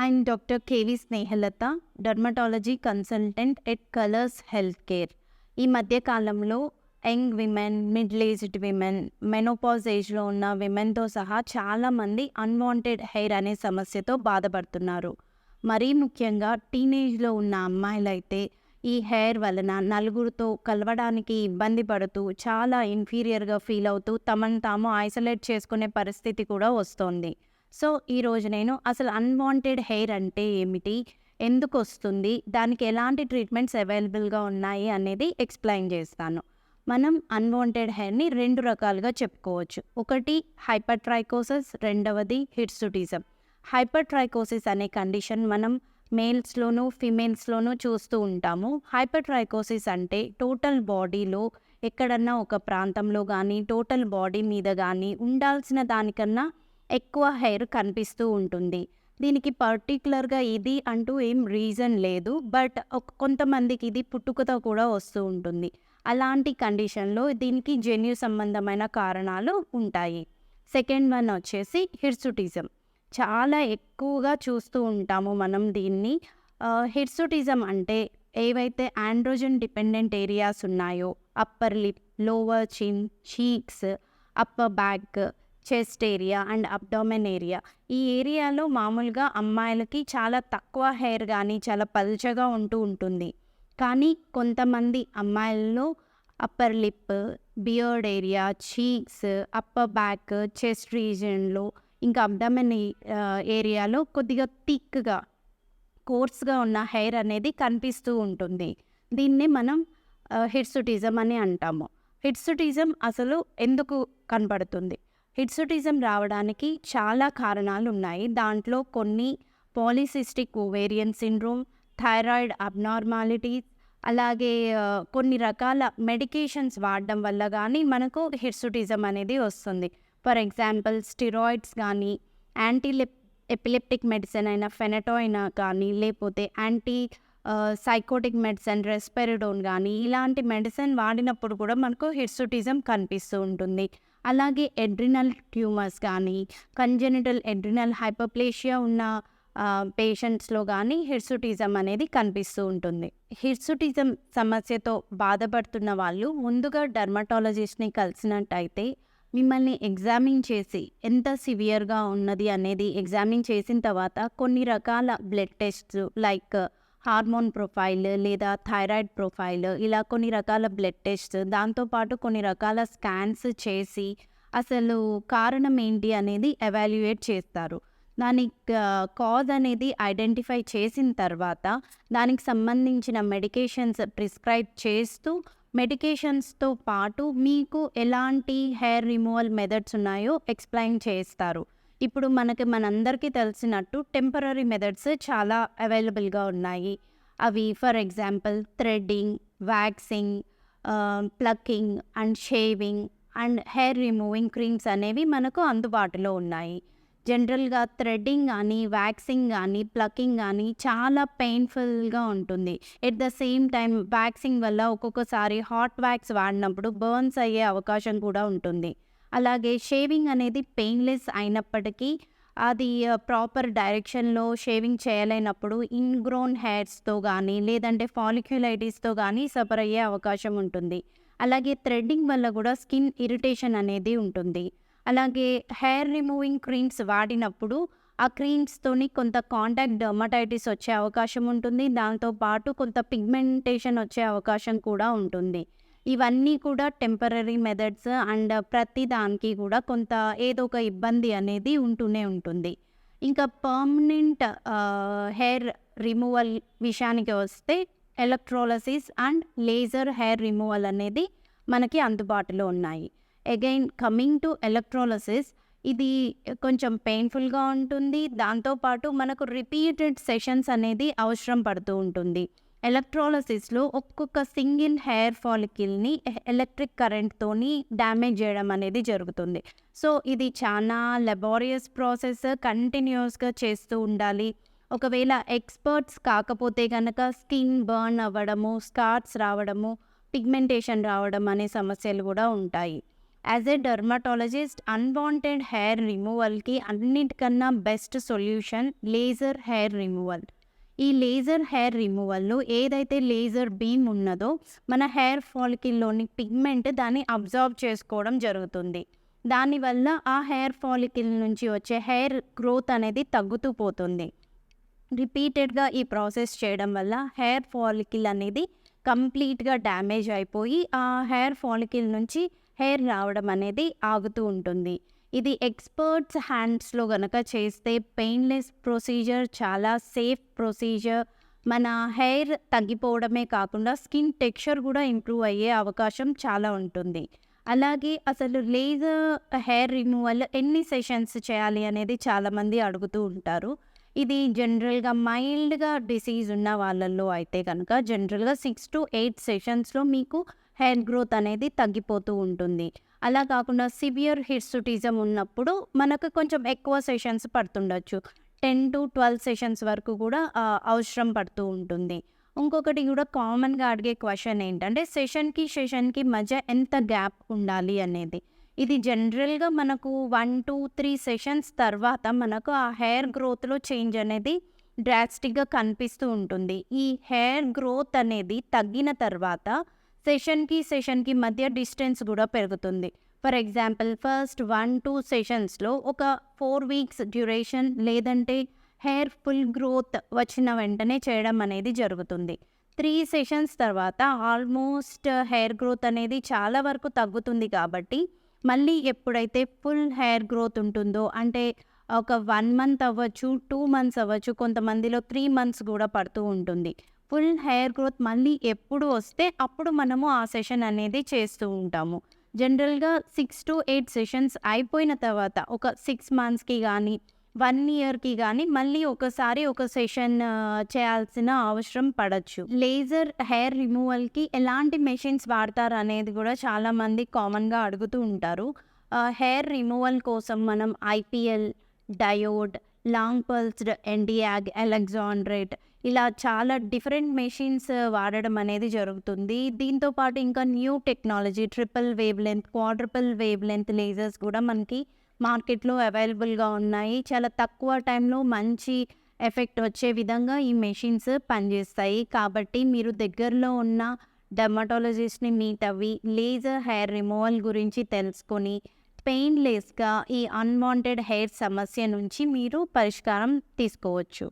I'm Dr. KV Snehalatha dermatology consultant at Kolors health care ఈ మధ్యకాలంలో young women middle aged women menopause ఏజ్లో ఉన్న విమెన్తో సహా చాలామంది అన్వాంటెడ్ హెయిర్ అనే సమస్యతో బాధపడుతున్నారు మరీ ముఖ్యంగా టీనేజ్లో ఉన్న అమ్మాయిలైతే ఈ హెయిర్ వలన నలుగురితో కలవడానికి ఇబ్బంది పడుతూ చాలా ఇన్ఫీరియర్గా ఫీల్ అవుతూ తమను తాము ఐసోలేట్ చేసుకునే పరిస్థితి కూడా వస్తోంది సో ఈరోజు నేను అసలు అన్వాంటెడ్ హెయిర్ అంటే ఏమిటి? ఎందుకు వస్తుంది? దానికి ఎలాంటి ట్రీట్మెంట్స్ అవైలబుల్గా ఉన్నాయి? అనేది ఎక్స్ప్లెయిన్ చేస్తాను. మనం అన్వాంటెడ్ హెయిర్ని రెండు రకాలుగా చెప్పుకోవచ్చు. ఒకటి హైపర్ట్రైకోసస్ రెండవది హిర్సుటిజం హైపర్ ట్రైకోసిస్ అనే కండిషన్ మనం మేల్స్లోనూ ఫిమేల్స్లోనూ చూస్తూ ఉంటాము. హైపర్ ట్రైకోసిస్ అంటే టోటల్ బాడీలో ఎక్కడన్నా ఒక ప్రాంతంలో కానీ టోటల్ బాడీ మీద కానీ ఉండాల్సిన దానికన్నా ఎక్కువ హెయిర్ కనిపిస్తూ ఉంటుంది. దీనికి పర్టికులర్గా ఇది అంటూ ఏం రీజన్ లేదు. బట్ కొంతమందికి ఇది పుట్టుకతో కూడా వస్తూ ఉంటుంది. అలాంటి కండిషన్లో దీనికి జన్యు సంబంధమైన కారణాలు ఉంటాయి. సెకండ్ వన్ వచ్చేసి హిర్సుటిజం. చాలా ఎక్కువగా చూస్తూ ఉంటాము మనం దీన్ని. హిర్సుటిజం అంటే ఏవైతే ఆండ్రోజన్ డిపెండెంట్ ఏరియాస్ ఉన్నాయో upper lip lower chin cheeks upper back chest area and abdomen area. ఈ ఏరియాలో మామూలుగా అమ్మాయిలకి చాలా తక్కువ హెయిర్ కానీ చాలా పలుచగా ఉంటూ ఉంటుంది. కానీ కొంతమంది అమ్మాయిల్లో upper lip beard area cheeks upper back chest రీజన్లో ఇంకా అబ్డమెన్ ఏరియాలో కొద్దిగా థిక్గా కోర్స్గా ఉన్న హెయిర్ అనేది కనిపిస్తూ ఉంటుంది. దీన్ని మనం హిట్సుటిజం అని అంటాము. హిట్సుటిజం అసలు ఎందుకు కనబడుతుంది హిట్సుటిజం రావడానికి చాలా కారణాలు ఉన్నాయి దాంట్లో కొన్ని polycystic ovarian syndrome thyroid abnormalities అలాగే కొన్ని రకాల మెడికేషన్స్ వాడడం వల్ల కానీ మనకు హిర్సుటిజం అనేది వస్తుంది. ఫర్ ఎగ్జాంపుల్ స్టిరాయిడ్స్ కానీ యాంటీ ఎపిలెప్టిక్ మెడిసిన్ అయిన ఫెనటోయిన్ కానీ లేకపోతే యాంటీ సైకోటిక్ మెడిసిన్ రెస్పెరిడోన్ కానీ ఇలాంటి మెడిసిన్ వాడినప్పుడు కూడా మనకు హిర్సుటిజం కనిపిస్తూ ఉంటుంది. అలాగే ఎడ్రినల్ ట్యూమర్స్ కానీ కంజెనిటల్ ఎడ్రినల్ హైపర్ప్లేషియా ఉన్న పేషెంట్స్లో కానీ హిర్సుటిజం అనేది కనిపిస్తూ ఉంటుంది. హిర్సుటిజం సమస్యతో బాధపడుతున్న వాళ్ళు ముందుగా డర్మటాలజిస్ట్ని కలిసినట్టయితే మిమ్మల్ని ఎగ్జామిన్ చేసి ఎంత సివియర్గా ఉన్నది అనేది ఎగ్జామిన్ చేసిన తర్వాత కొన్ని రకాల blood tests like hormone profile లేదా థైరాయిడ్ ప్రొఫైల్ ఇలా కొన్ని రకాల బ్లడ్ టెస్ట్ దాంతోపాటు కొన్ని రకాల స్కాన్స్ చేసి అసలు కారణం ఏంటి అనేది ఎవాల్యుయేట్ చేస్తారు. దాని కాజ్ అనేది ఐడెంటిఫై చేసిన తర్వాత దానికి సంబంధించిన మెడికేషన్స్ ప్రిస్క్రైబ్ చేస్తూ మెడికేషన్స్తో పాటు మీకు ఎలాంటి హెయిర్ రిమూవల్ మెథడ్స్ ఉన్నాయో ఎక్స్ప్లెయిన్ చేస్తారు. ఇప్పుడు మనకి మనందరికీ తెలిసినట్టు టెంపరీ మెథడ్స్ చాలా అవైలబుల్గా ఉన్నాయి. అవి for example threading waxing plucking and shaving and hair removing creams అనేవి మనకు అందుబాటులో ఉన్నాయి. జనరల్గా థ్రెడ్డింగ్ కానీ వ్యాక్సింగ్ కానీ ప్లకింగ్ కానీ చాలా పెయిన్ఫుల్గా ఉంటుంది. At the same time waxing వల్ల ఒక్కొక్కసారి హాట్ వ్యాక్స్ వాడినప్పుడు బర్న్స్ అయ్యే అవకాశం కూడా ఉంటుంది. అలాగే షేవింగ్ అనేది పెయిన్లెస్ అయినప్పటికీ అది ప్రాపర్ డైరెక్షన్లో షేవింగ్ చేయలేనప్పుడు ఇన్గ్రోన్ హెయిర్స్తో కానీ లేదంటే ఫాలిక్యులైటిస్తో కానీ సఫర్ అయ్యే అవకాశం ఉంటుంది. అలాగే థ్రెడ్డింగ్ వల్ల కూడా స్కిన్ ఇరిటేషన్ అనేది ఉంటుంది. అలాగే హెయిర్ రిమూవింగ్ క్రీమ్స్ వాడినప్పుడు ఆ క్రీమ్స్తోని కొంత కాంటాక్ట్ డర్మటైటిస్ వచ్చే అవకాశం ఉంటుంది. దాంతోపాటు కొంత పిగ్మెంటేషన్ వచ్చే అవకాశం కూడా ఉంటుంది. ఇవన్నీ కూడా టెంపరీ మెథడ్స్ అండ్ ప్రతి దానికి కూడా కొంత ఏదో ఒక ఇబ్బంది అనేది ఉంటూనే ఉంటుంది. ఇంకా పర్మనెంట్ హెయిర్ రిమూవల్ విషయానికి వస్తే electrolysis and laser hair removal అనేది మనకి అందుబాటులో ఉన్నాయి. అగైన్ కమింగ్ టు ఎలక్ట్రోలసిస్ ఇది కొంచెం పెయిన్ఫుల్గా ఉంటుంది. దాంతోపాటు మనకు రిపీటెడ్ సెషన్స్ అనేది అవసరం పడుతూ ఉంటుంది. ఎలక్ట్రాలసిస్లో ఒక్కొక్క సింగిల్ హెయిర్ ఫాలికిల్ని ఎలక్ట్రిక్ కరెంట్తోని డ్యామేజ్ చేయడం అనేది జరుగుతుంది. సో ఇది చాలా లెబోరియస్ ప్రాసెస్ కంటిన్యూస్గా చేస్తూ ఉండాలి. ఒకవేళ ఎక్స్పర్ట్స్ కాకపోతే కనుక స్కిన్ బర్న్ అవ్వడము స్కార్ట్స్ రావడము పిగ్మెంటేషన్ రావడం అనే సమస్యలు కూడా ఉంటాయి. As a dermatologist unwanted hair రిమూవల్కి అన్నిటికన్నా best solution laser hair removal. ఈ లేజర్ హెయిర్ రిమూవల్లో ఏదైతే లేజర్ బీమ్ ఉన్నదో మన హెయిర్ ఫాలికిల్లోని పిగ్మెంట్ దాన్ని అబ్జర్వ్ చేసుకోవడం జరుగుతుంది. దానివల్ల ఆ హెయిర్ ఫాలికిల్ నుంచి వచ్చే హెయిర్ గ్రోత్ అనేది తగ్గుతూ పోతుంది. రిపీటెడ్గా ఈ ప్రాసెస్ చేయడం వల్ల హెయిర్ ఫాలికిల్ అనేది కంప్లీట్గా డ్యామేజ్ అయిపోయి ఆ హెయిర్ ఫాలికిల్ నుంచి హెయిర్ రావడం అనేది ఆగుతూ ఉంటుంది. ఇది ఎక్స్పర్ట్స్ హ్యాండ్స్లో కనుక చేస్తే పెయిన్లెస్ ప్రొసీజర్ చాలా సేఫ్ ప్రొసీజర్. మన హెయిర్ తగ్గిపోవడమే కాకుండా స్కిన్ టెక్స్చర్ కూడా ఇంప్రూవ్ అయ్యే అవకాశం చాలా ఉంటుంది. అలాగే అసలు లేజర్ హెయిర్ రిమూవల్ ఎన్ని సెషన్స్ చేయాలి అనేది చాలామంది అడుగుతూ ఉంటారు. ఇది జనరల్గా మైల్డ్గా డిసీజ్ ఉన్న వాళ్ళల్లో అయితే కనుక జనరల్గా సిక్స్ టు ఎయిట్ సెషన్స్లో మీకు హెయిర్ గ్రోత్ అనేది తగ్గిపోతూ ఉంటుంది. అలా కాకుండా సివియర్ హిర్సుటిజం ఉన్నప్పుడు మనకు కొంచెం ఎక్కువ సెషన్స్ పడుతుండొచ్చు. టెన్ టు ట్వెల్వ్ సెషన్స్ వరకు కూడా అవసరం పడుతూ ఉంటుంది. ఇంకొకటి కూడా కామన్గా అడిగే క్వశ్చన్ ఏంటంటే సెషన్కి సెషన్కి మధ్య ఎంత గ్యాప్ ఉండాలి అనేది. ఇది జనరల్గా మనకు వన్ టూ త్రీ సెషన్స్ తర్వాత మనకు ఆ హెయిర్ గ్రోత్లో చేంజ్ అనేది డ్రాస్టిక్గా కనిపిస్తూ ఉంటుంది. ఈ హెయిర్ గ్రోత్ అనేది తగ్గిన తర్వాత సెషన్కి సెషన్కి మధ్య డిస్టెన్స్ కూడా పెరుగుతుంది. For example first one two సెషన్స్లో ఒక ఫోర్ వీక్స్ డ్యూరేషన్ లేదంటే హెయిర్ ఫుల్ గ్రోత్ వచ్చిన వెంటనే చేయడం అనేది జరుగుతుంది. త్రీ సెషన్స్ తర్వాత ఆల్మోస్ట్ హెయిర్ గ్రోత్ అనేది చాలా వరకు తగ్గుతుంది కాబట్టి మళ్ళీ ఎప్పుడైతే ఫుల్ హెయిర్ గ్రోత్ ఉంటుందో అంటే ఒక వన్ మంత్ అవ్వచ్చు టూ మంత్స్ అవ్వచ్చు కొంతమందిలో త్రీ మంత్స్ కూడా పడుతూ ఉంటుంది. ఫుల్ హెయిర్ గ్రోత్ మళ్ళీ ఎప్పుడు వస్తే అప్పుడు మనము ఆ సెషన్ అనేది చేస్తూ ఉంటాము. జనరల్గా సిక్స్ టు ఎయిట్ సెషన్స్ అయిపోయిన తర్వాత ఒక సిక్స్ మంత్స్కి కానీ వన్ ఇయర్కి కానీ మళ్ళీ ఒకసారి ఒక సెషన్ చేయాల్సిన అవసరం పడచ్చు. లేజర్ హెయిర్ రిమూవల్కి ఎలాంటి మెషిన్స్ వాడతారు అనేది కూడా చాలామంది కామన్గా అడుగుతూ ఉంటారు. హెయిర్ రిమూవల్ కోసం మనం IPL diode long pulsed Nd YAG alexandrite ఇలా చాలా డిఫరెంట్ మెషిన్స్ వాడడం అనేది జరుగుతుంది. దీంతో పాటు ఇంకా new technology triple wavelength quadruple wavelength lasers కూడా మనకి మార్కెట్లో అవైలబుల్గా ఉన్నాయి. చాలా తక్కువ టైంలో మంచి ఎఫెక్ట్ వచ్చే విధంగా ఈ మెషిన్స్ పనిచేస్తాయి. కాబట్టి మీరు దగ్గరలో ఉన్న డర్మటాలజిస్ట్ని మీట్ అవ్వి లేజర్ హెయిర్ రిమూవల్ గురించి తెలుసుకొని పెయిన్లెస్గా ఈ అన్వాంటెడ్ హెయిర్ సమస్య నుంచి మీరు పరిష్కారం తీసుకోవచ్చు.